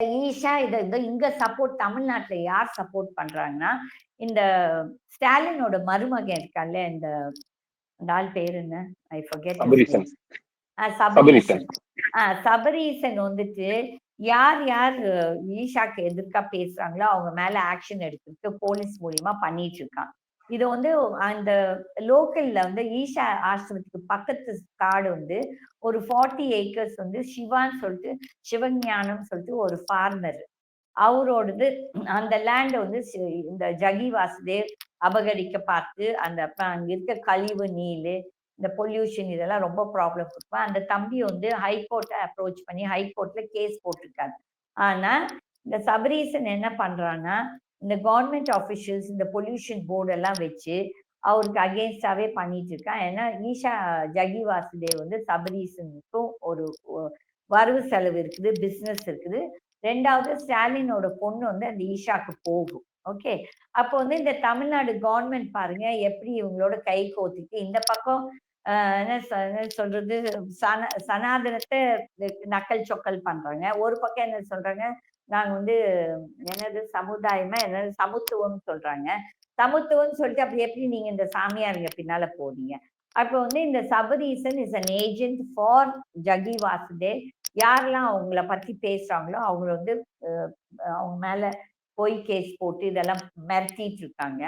ஈஷா இதை இதை இங்க சப்போர்ட் தமிழ்நாட்டுல யார் சப்போர்ட் பண்றாங்கன்னா இந்த ஸ்டாலினோட மருமகன் இருக்கான்ல இந்த அந்த ஆள் பேர் என்ன? I forget Sabareesan. ஆஹ் சபரீசன். வந்துட்டு யார் யார் ஈஷாக்கு எதிர்க்கா பேசுறாங்களோ அவங்க மேல ஆக்ஷன் எடுத்துட்டு போலீஸ் மூலியமா பண்ணிட்டு இருக்கான் இது வந்து அந்த லோக்கல்ல வந்து ஈஷா ஆசிரமத்துக்கு பக்கத்து காடு வந்து ஒரு ஃபார்ட்டி ஏக்கர்ஸ் வந்து சிவான்னு சொல்லிட்டு சிவஞானம் சொல்லிட்டு ஒரு ஃபார்மர் அவரோடது அந்த லேண்டை வந்து இந்த ஜகி வாசுதேவ் அபகரிக்க பார்த்து அந்த அப்புறம் அங்க இருக்க கழிவு நீர் இந்த பொல்யூஷன் இதெல்லாம் ரொம்ப ப்ராப்ளம் கொடுப்பேன் அந்த தம்பி வந்து ஹைகோர்ட்டை அப்ரோச் பண்ணி ஹைகோர்ட்ல கேஸ் போட்டிருக்காரு. ஆனா இந்த சபரீசன் என்ன பண்றான்னா இந்த கவர்மெண்ட் ஆஃபிஷியல்ஸ் இந்த பொல்யூஷன் போர்டு எல்லாம் வச்சு அவருக்கு அகேன்ஸ்டாவே பண்ணிட்டு இருக்கான். ஏன்னா ஈஷா ஜகி வாசுதேவ் வந்து சபரீசனுக்கும் ஒரு வரவு செலவு இருக்குது பிஸ்னஸ் இருக்குது. ரெண்டாவது ஸ்டாலினோட பொண்ணு வந்து அந்த ஈஷாக்கு போகும். ஓகே அப்போ வந்து இந்த தமிழ்நாடு கவர்மெண்ட் பாருங்க எப்படி இவங்களோட கை கோத்திட்டு இந்த பக்கம் என்ன சொ- என்ன சொல்றது? சன சனாதனத்தை நக்கல் சொக்கல் பண்றாங்க. ஒரு பக்கம் என்ன சொல்றாங்க? நாங்க வந்து என்னது சமுதாயமா என்னது சமத்துவம் சொல்றாங்க. சமத்துவம் சொல்லிட்டு அப்படி எப்படி நீங்க இந்த சாமியாருங்க பின்னால போனீங்க? அப்போ வந்து இந்த Sabareesan is an agent for Jaggi Vasudev யாரெல்லாம் அவங்கள பத்தி பேசுறாங்களோ அவங்கள வந்து அவங்க மேல பொய் கேஸ் போட்டு இதெல்லாம் மிரட்டிட்டு இருக்காங்க.